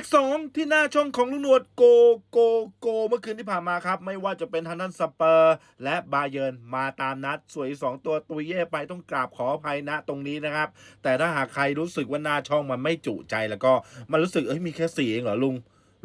กสองที่หน้าช่องของลุงหนวดโกโกโก เมื่อคืนที่ผ่านมาครับ ไม่ว่าจะเป็นทางด้านสเปอร์ และบาเยิร์นมาตามนัด สวยสองตัวตุยเย่ไปต้องกราบขออภัยนะตรงนี้นะครับ แต่ถ้าหากใครรู้สึกว่าหน้าช่องมันไม่จุใจแล้วก็มันรู้สึกเอ้ยมีแค่สีเองเหรอลุง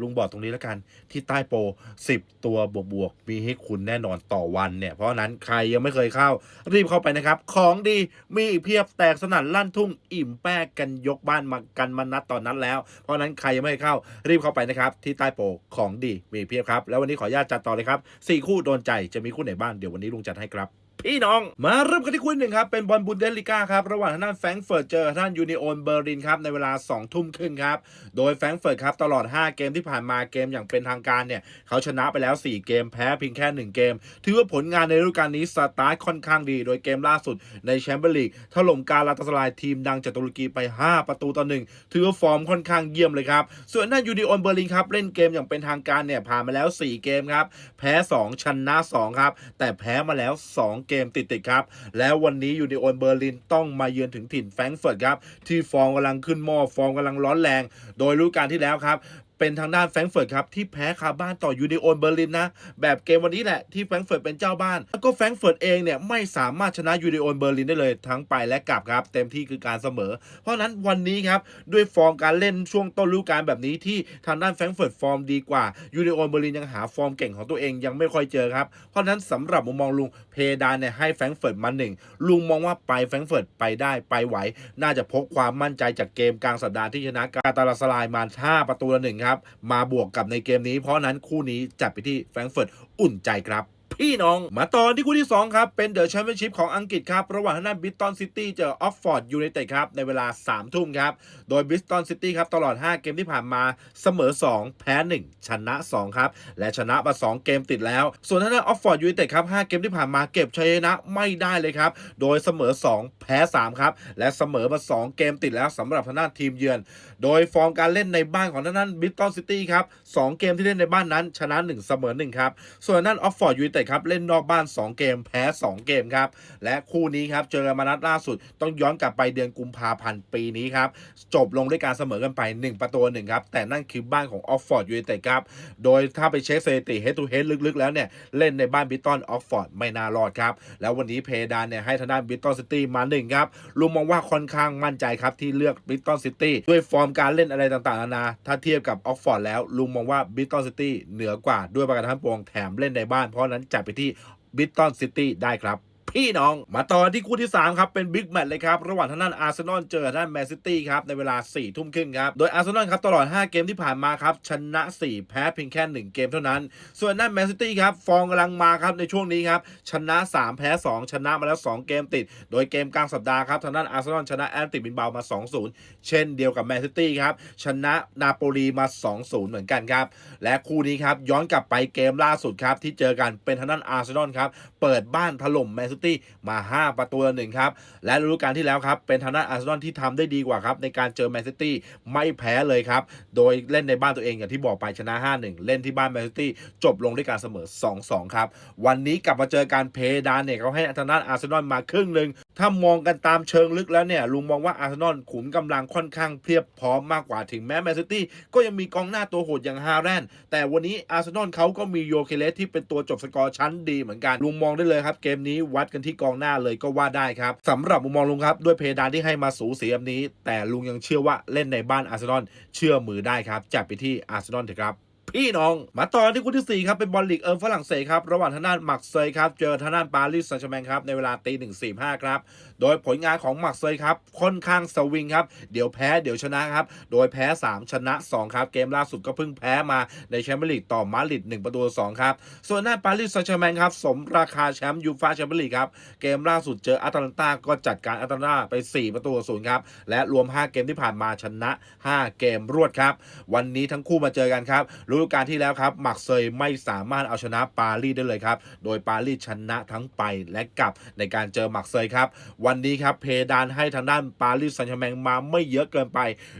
ลุงบอกตรงนี้แล้วกัน ที่ใต้โปร10 ตัวบวกบวกมีให้คุณแน่นอนต่อวันเนี่ย เพราะนั้นใครยังไม่เคยเข้า รีบเข้าไปนะครับ ของดีมีเพียบแตกสนั่นลั่นทุ่งอิ่มแป้กันยกบ้านมากันมานัดตอนนั้นแล้ว เพราะนั้นใครยังไม่เคยเข้ารีบเข้าไปนะครับ ที่ใต้โปรของดีมีเพียบครับ แล้ววันนี้ขออนุญาตจัดต่อเลยครับสี่คู่โดนใจจะมีคู่ไหนบ้างเดี๋ยววันนี้ลุงจัดให้ครับ พี่น้อง มาเริ่มกันที่คู่หนึ่งครับ เป็นบอลบุนเดสลิก้าครับ ระหว่างทางด้านแฟรงก์เฟิร์ตเจอทางด้านยูนิโอนเบอร์ลินครับ ในเวลา 2 ทุ่มครึ่งครับ โดยแฟรงก์เฟิร์ตครับ ตลอด 5 เกมที่ผ่านมาเกมอย่างเป็นทางการเนี่ยเขาชนะไปแล้ว 4 เกมแพ้เพียงแค่ 1 เกม ถือว่าผลงานในฤดูกาลนี้สตาร์ทค่อนข้างดี โดยเกมล่าสุดในแชมเปี้ยนลีกถล่มการลาตาสลายทีมดังจากตุรกีไป 5 ประตูต่อหนึ่งถือว่าฟอร์มค่อนข้างเยี่ยมเลยครับส่วนด้านยูนิโอนเบอร์ลินครับเล่นเกมอย่างเป็นทางการเนี่ยผ่านมาแล้ว 4 เกมครับแพ้ 2 ชนะ 2 ครับแต่แพ้มาแล้ว 2เกมติดๆครับ แล้ววันนี้ยูนิโอนเบอร์ลินต้องมาเยือนถึงถิ่นแฟรงก์เฟิร์ตครับที่ฟอร์มกำลังขึ้นหม้อฟอร์มกำลังร้อนแรง โดยรู้การที่แล้วครับ เป็นทางด้านแฟรงก์เฟิร์ตครับที่แพ้คาบ้านต่อยูนิโอนเบอร์ลินนะ แบบเกมวันนี้แหละที่แฟรงก์เฟิร์ตเป็นเจ้าบ้าน แล้วก็แฟรงก์เฟิร์ตเองเนี่ยไม่สามารถชนะยูนิโอนเบอร์ลินได้เลยทั้งไปและกลับครับ เต็มที่คือการเสมอ เพราะฉะนั้นวันนี้ครับด้วยฟอร์มการเล่นช่วงต้นฤดูกาลแบบนี้ที่ทางด้านแฟรงก์เฟิร์ตฟอร์มดีกว่ายูนิโอนเบอร์ลินยังหาฟอร์มเก่งของตัวเองยังไม่ค่อยเจอครับเพราะฉะนั้นสำหรับมุมมองลุงเพดานเนี่ยให้แฟรงก์เฟิร์ตมาหนึ่งลุงมองว่าไปแฟรงก์เฟิร์ตไปได้ไปไหว น่าจะพกความมั่นใจจากเกมกลางสัปดาห์ที่ชนะกาตาลาสลายมา5ประตูละหนึ่งครับมาบวกกับในเกมนี้ เพราะฉะนั้นคู่นี้จัดไปที่แฟรงก์เฟิร์ตอุ่นใจครับ พี่น้อง มาตอนที่คู่ที่ 2 ครับ เป็นเดอะแชมเปี้ยนชิพของอังกฤษครับ ระหว่างทางด้านบิสตันซิตี้เจอออฟฟอร์ดยูไนเต็ดครับ ในเวลา 3 ทุ่มครับ โดยบิสตันซิตี้ครับ ตลอด 5 เกมที่ผ่านมาเสมอ 2 แพ้ 1 ชนะ 2 ครับ และชนะมา2เกมติดแล้ว ส่วนทางด้านออฟฟอร์ดยูไนเต็ดครับ 5 เกมที่ผ่านมาเก็บชัยชนะไม่ได้เลยครับ โดยเสมอ 2 แพ้ 3 ครับ และเสมอมา 2 เกมติดแล้วสำหรับทางด้านทีมเยือน โดยฟอร์มการเล่นในบ้านของทางด้านบิสตันซิตี้ครับ 2 เกมที่เล่นในบ้านนั้นชนะ 1 เสมอ 1 ครับ ส่วนทางด้านออฟฟอร์ดยูไนเต็ดครับเล่นนอกบ้าน 2 เกมแพ้ 2 เกมครับ และคู่นี้ครับเจอกันมานัดล่าสุด ต้องย้อนกลับไปเดือนกุมภาพันธ์ปีนี้ครับ จบลงด้วยการเสมอกันไป 1 ประตูหนึ่งครับ แต่นั่นคือบ้านของออฟฟอร์ดยูไนเต็ดครับ โดยถ้าไปเช็คสถิติ head to head ลึกๆ แล้วเนี่ย เล่นในบ้านบิตตันออฟฟอร์ดไม่น่ารอดครับ แล้ววันนี้เพดานเนี่ยให้ทางด้านบิตตันซิตี้มาหนึ่งครับลุงมองว่าค่อนข้างมั่นใจครับที่เลือกบิตตันซิตี้ด้วยฟอร์มการเล่นอะไรต่างๆนานาถ้าเทียบกับออฟฟอร์ดแล้วลุงมองว่าบิตตันซิตี้เหนือกว่าด้วยประการทั้งปวงแถมเล่นในบ้านเพราะนั้นจดไปที่บิตตันซิตี้ได้ครับ พี่น้อง มาต่อที่คู่ที่ 3 ครับ เป็นบิ๊กแมตช์เลยครับ ระหว่างทางด้านอาร์เซนอลเจอทางด้านแมนซิตี้ครับ ในเวลา4ทุ่มครึ่งครับ โดยอาร์เซนอลครับ ตลอด 5 เกมที่ผ่านมาครับ ชนะ 4 แพ้เพียงแค่ 1 เกมเท่านั้น ส่วนด้านแมนซิตี้ครับ ฟอร์มกำลังมาครับในช่วงนี้ครับ ชนะ 3 แพ้ 2 ชนะมาแล้ว 2 เกมติด โดยเกมกลางสัปดาห์ครับทางด้านอาร์เซนอลชนะแอนติบินเบามา 2-0 เช่นเดียวกับแมนซิตี้ครับชนะนาโปลีมา 2-0 เหมือนกันครับและคู่นี้ครับย้อนกลับไปเกมล่าสุดครับที่เจอกันเป็นทางด้านอาร์เซนอลครับเปิดบ้านถล่มแมนซิตี้มา 5 ประตูต่อหนึ่งครับ และฤดูกาลที่แล้วครับ เป็นทางด้านอาร์เซนอลที่ทำได้ดีกว่าครับ ในการเจอแมนซิตี้ไม่แพ้เลยครับ โดยเล่นในบ้านตัวเองอย่างที่บอกไปชนะ 5-1 เล่นที่บ้านแมนซิตี้จบลงด้วยการเสมอ 2-2 ครับ วันนี้กลับมาเจอการเพดานเนี่ยเขาให้ทางด้านอาร์เซนอลมาครึ่งหนึ่งถ้ามองกันตามเชิงลึกแล้วเนี่ยลุงมองว่าอาร์เซนอลขุมกำลังค่อนข้างเพียบพร้อมมากกว่าถึงแม้แมนซิตี้ก็ยังมีกองหน้าตัวโหดอย่างฮาแรนแต่วันนี้อาร์เซนอลเขาก็มีโยเคเลสที่เป็นตัวจบสกอร์ชั้นดีเหมือนกันลุงมองได้เลยครับเกมนี้วดกันที่กองหน้าเลยก็ว่าได้ครับสำหรับมุมมองลุงครับ ด้วยเพดานที่ให้มาสูสีแบบนี้ แต่ลุงยังเชื่อว่าเล่นในบ้านอาร์เซนอลเชื่อมือได้ครับจับไปที่อาร์เซนอลเถอะครับ พี่น้อง มาต่อที่คู่ที่ 4 ครับ เป็นบอลลีกเอิร์ฝรั่งเศสครับ ระหว่างทางด้านมักเซยครับ เจอทางด้านปารีสแซงต์แชร์แมงครับ ในเวลาตีหนึ่งสี่ห้าครับ โดยผลงานของมักเซยครับ ค่อนข้างสวิงครับ เดี๋ยวแพ้เดี๋ยวชนะครับ โดยแพ้ 3 ชนะ 2 ครับ เกมล่าสุดก็เพิ่งแพ้มาในแชมเปี้ยนลีกต่อมาดริด1ประตูต่อ2ครับ ส่วนด้านปารีสแซงต์แชร์แมงครับสมราคาแชมป์ยูฟ่าแชมเปี้ยนลีกครับเกมล่าสุดเจออาตแลนตาก็จัดการอาตแลนตาไป 4 ประตูต่อ0ครับและรวม 5 เกมที่ผ่านมาชนะ 5 เกมรวดครับวันนี้ทั้งคู่มาเจอกันครับฤดูกาลที่แล้วครับ มักเซยไม่สามารถเอาชนะปารีสได้เลยครับ โดยปารีสชนะทั้งไปและกลับในการเจอมักเซยครับ วันนี้ครับเพดานให้ทางด้านปารีสแซงต์แชร์แมงมาไม่เยอะเกินไป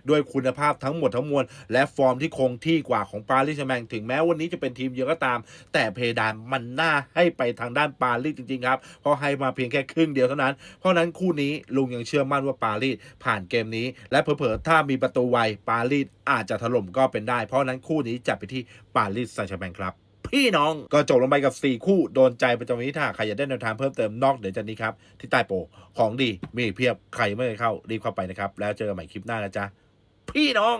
ด้วยคุณภาพทั้งหมดทั้งมวล และฟอร์มที่คงที่กว่าของปารีสแซงต์แชร์แมงถึงแม้วันนี้จะเป็นทีมเยอะก็ตาม แต่เพดานมันน่าให้ไปทางด้านปารีสจริงๆครับเพราะให้มาเพียงแค่ครึ่งเดียวเท่านั้น เพราะนั้นคู่นี้ลุงยังเชื่อมั่นว่าปารีสผ่านเกมนี้ และเผลอๆถ้ามีประตูไวปารีส อาจจะถล่มก็เป็นได้ เพราะนั้นคู่นี้จัดไปที่ปารีสแซงต์แชร์แมงครับ พี่น้องก็จบลงไปกับ 4 คู่โดนใจประจำวันนี้ถ้าใครอยากได้แนวทางเพิ่มเติมนอกเหนือจากนี้ครับ ที่ใต้โปของดีมีเพียบใครไม่เคยเข้ารีบเข้าไปนะครับแล้วเจอกันใหม่คลิปหน้านะจ๊ะพี่น้อง